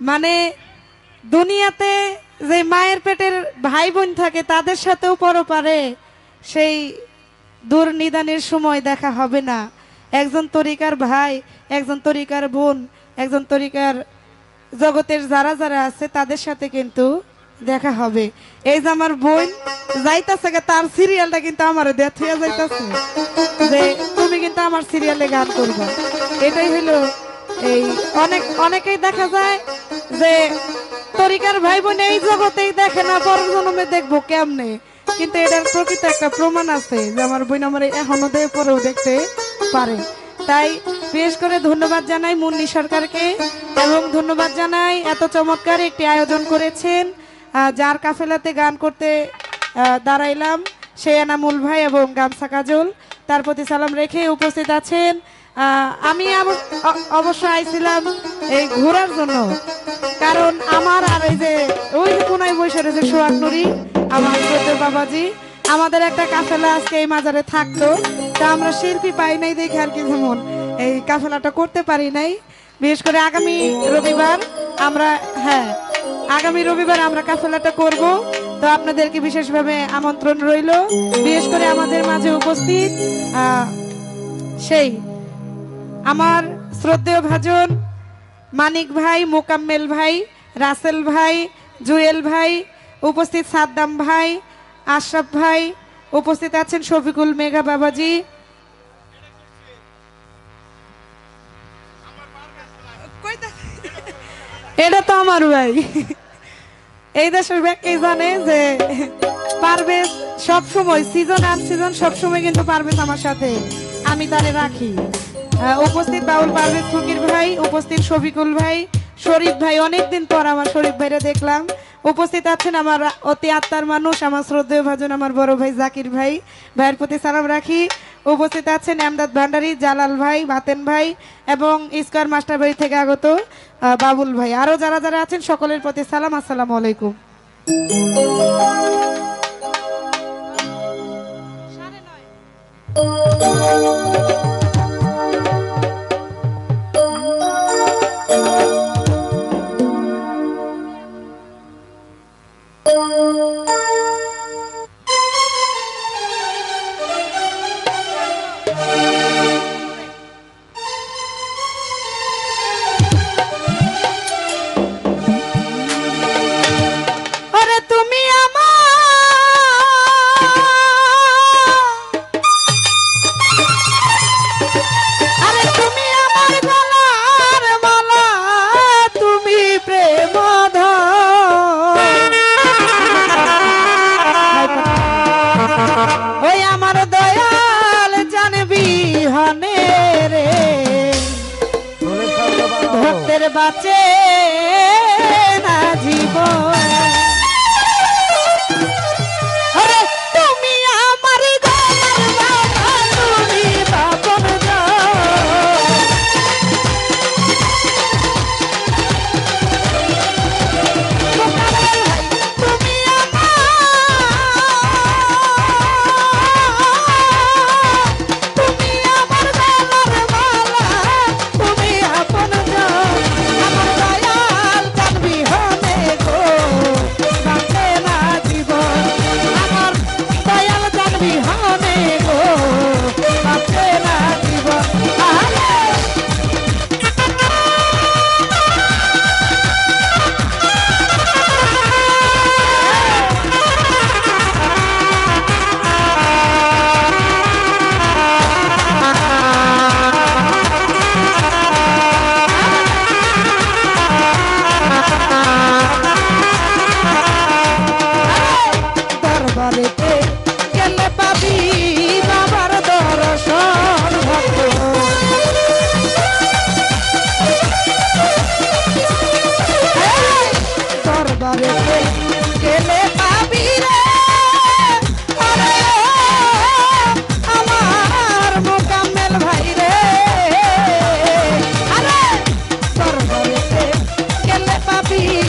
মানে দুনিয়াতে যে মায়ের পেটের ভাই বোন থাকে, তাদের সাথেও পরপারে সেই দূর নিদানের সময় দেখা হবে না। একজন তরিকার ভাই, একজন তরিকার বোন, একজন তরিকার জগতের যারা যারা আছে, তাদের সাথে কিন্তু দেখা হবে। এই যে আমার বোন যাইতাছে তার সিরিয়ালটা কিন্তু আমার হয়ে যাইতাছে। যে তুমি কিন্তু আমার সিরিয়ালে গান করবে। এটাই হলো এই অনেক, অনেকেই দেখা যায় যে তরিকার ভাই বোন এই জগতেই দেখে না পর জন্মে দেখব কেমনে? কিন্তু এটার প্রকৃত একটা প্রমাণ আছে যে আমার বোন আমার এখনও দেহ পরেও দেখতে পারে। তাই বিশেষ করে ধন্যবাদ জানাই মুন্নি সরকারকে এবং ধন্যবাদ জানাই এত চমৎকার একটি আয়োজন করেছেন। যার কাফেলাতে গান করতে দাঁড়াইলাম। সে এনামুল ভাই এবং গামছা কাজল। তার প্রতি সালাম রেখে উপস্থিত আছেন আমি অবশ্য আইছিলাম এই ঘোরার জন্য। কারণ আমার আর এই যে, ওই যে কোনায় বসে রয়েছে সোহাগ নুরি, আমার বাবাজি, আমাদের একটা কাফেলা আজকে এই মাজারে থাকতো। তা আমরা শিল্পী পাই নাই দেখে আর কি যেমন এই কাফেলাটা করতে পারি নাই। বিশেষ করে আগামী রবিবার আমরা হ্যাঁ আগামী রবিবার আমরা কাফেলাটা করব। তো আপনাদেরকে বিশেষভাবে আমন্ত্রণ রইল। বিশেষ করে আমাদের মাঝে উপস্থিত সেই আমার শ্রদ্ধেয় ভাজন, মানিক ভাই, মোকাম্মেল ভাই, রাসেল ভাই, জুয়েল ভাই, উপস্থিত সাদ্দাম ভাই, আশরাফ ভাই, উপস্থিত আছেন শফিকুল মেঘা বাবাজি। এটা তো আমার ভাই। এই দেশের ব্যাগকেই জানে যে পারভেজ সবসময় সিজন আন সিজন সবসময় কিন্তু পারভেজ আমার সাথে। আমি তারে রাখি। উপস্থিত বাউল পারভেজ ফকির ভাই, উপস্থিত শফিকুল ভাই, শরীফ ভাই, অনেকদিন পর আমার শরীফ ভাইরা দেখলাম। উপস্থিত আছেন আমার অতি আত্মার মানুষ, আমার শ্রদ্ধেয় ভাজন আমার বড় ভাই জাকির ভাই, ভাইয়ের প্রতি সালাম রাখি। উপস্থিত আছেন আমদাদ ভান্ডারী, জালাল ভাই বাতেন ভাই এবং স্কোয়ার মাস্টার বাড়ি থেকে আগত বাবুল ভাই। আরও যারা যারা আছেন, সকলের প্রতি সালাম, আসসালামু আলাইকুম। আরে রে। ভক্তের বাঁচে না জীবন। see